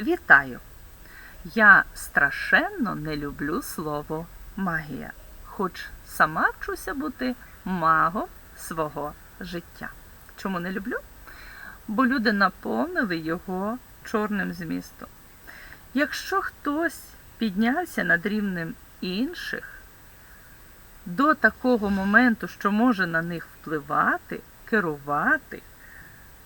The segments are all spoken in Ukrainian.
Вітаю! Я страшенно не люблю слово магія, хоч сама вчуся бути магом свого життя. Чому не люблю? Бо люди наповнили його чорним змістом. Якщо хтось піднявся над рівнем інших до такого моменту, що може на них впливати, керувати,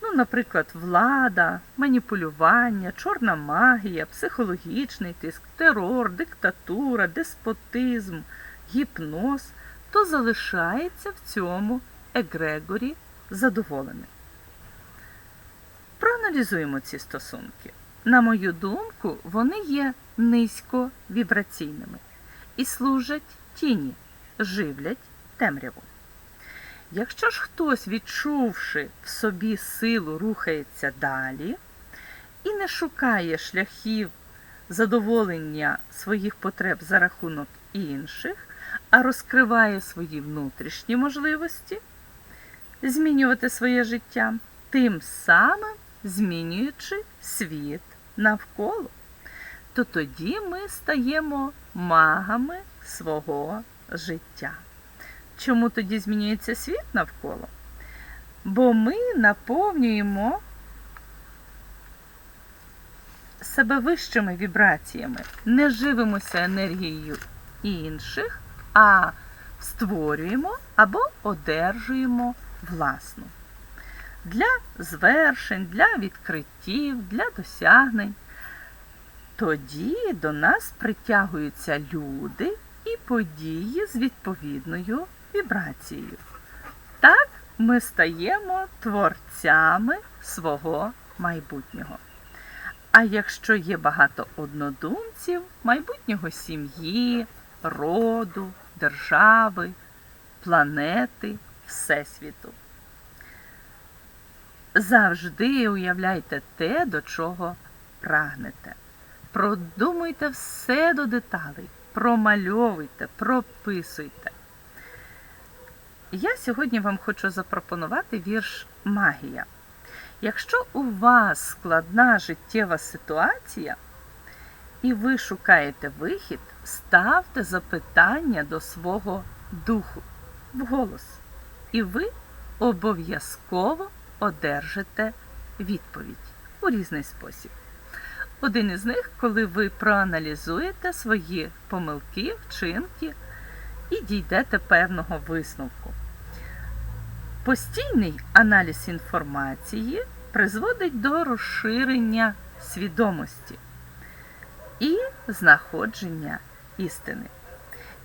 Ну, наприклад, влада, маніпулювання, чорна магія, психологічний тиск, терор, диктатура, деспотизм, гіпноз, то залишається в цьому егрегорі задоволеним. Проаналізуємо ці стосунки. На мою думку, вони є низьковібраційними і служать тіні, живлять темряву. Якщо ж хтось, відчувши в собі силу, рухається далі і не шукає шляхів задоволення своїх потреб за рахунок інших, а розкриває свої внутрішні можливості змінювати своє життя, тим самим змінюючи світ навколо, то тоді ми стаємо магами свого життя. Чому тоді змінюється світ навколо? Бо ми наповнюємо себе вищими вібраціями, не живемося енергією інших, а створюємо або одержуємо власну. Для звершень, для відкриттів, для досягнень. Тоді до нас притягуються люди і події з відповідною вібрацією. Так ми стаємо творцями свого майбутнього. А якщо є багато однодумців, майбутнього сім'ї, роду, держави, планети, Всесвіту. Завжди уявляйте те, до чого прагнете. Продумуйте все до деталей, промальовуйте, прописуйте. Я сьогодні вам хочу запропонувати вірш Магія. Якщо у вас складна життєва ситуація, і ви шукаєте вихід, ставте запитання до свого духу вголос. І ви обов'язково одержите відповідь у різний спосіб. Один із них, коли ви проаналізуєте свої помилки, вчинки і дійдете певного висновку. Постійний аналіз інформації призводить до розширення свідомості і знаходження істини.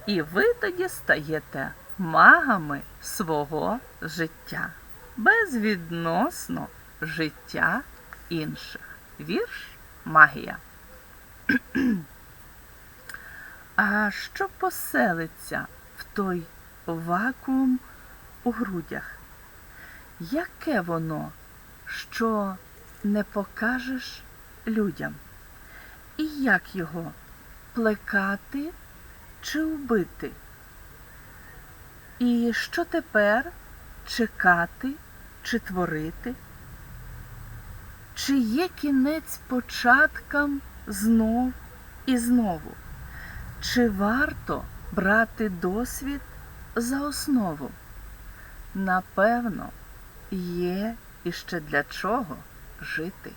І ви тоді стаєте магами свого життя, безвідносно життя інших. Вірш магія. А що поселиться в той вакуум у грудях? Яке воно, що не покажеш людям? І як його плекати чи вбити? І що тепер чекати чи творити? Чи є кінець початкам знов і знову? Чи варто брати досвід за основу? Напевно, є іще для чого жити.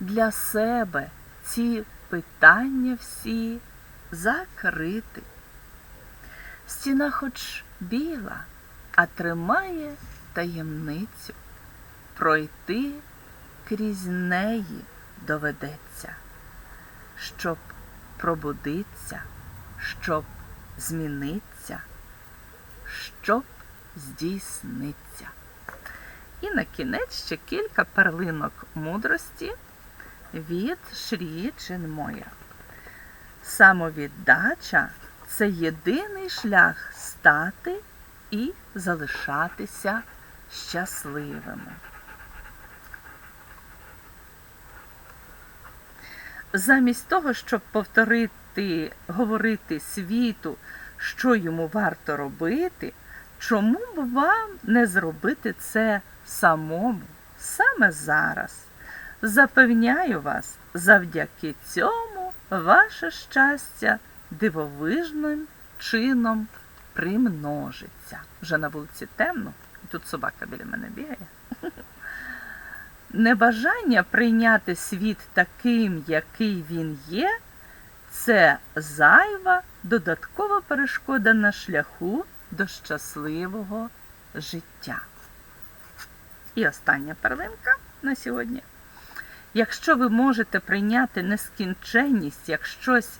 Для себе ці питання всі закрити. Стіна хоч біла, а тримає таємницю пройти крізь неї доведеться, щоб пробудиться, щоб зміниться, щоб здійсниться. І на кінець ще кілька перлинок мудрості від Шрі Чинмоя. Самовіддача це єдиний шлях стати і залишатися щасливими. Замість того, щоб повторити, говорити світу, що йому варто робити, чому б вам не зробити це самому, саме зараз, Запевняю вас, завдяки цьому ваше щастя дивовижним чином примножиться. Вже на вулиці темно, і тут собака біля мене бігає. Небажання прийняти світ таким, який він є, це зайва додаткова перешкода на шляху до щасливого життя. І остання перлинка на сьогодні. Якщо ви можете прийняти нескінченність як щось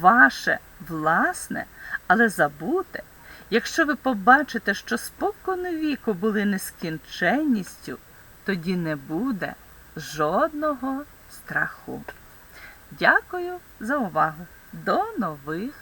ваше власне, але забуте, якщо ви побачите, що спокон віку були нескінченністю, тоді не буде жодного страху. Дякую за увагу. До нових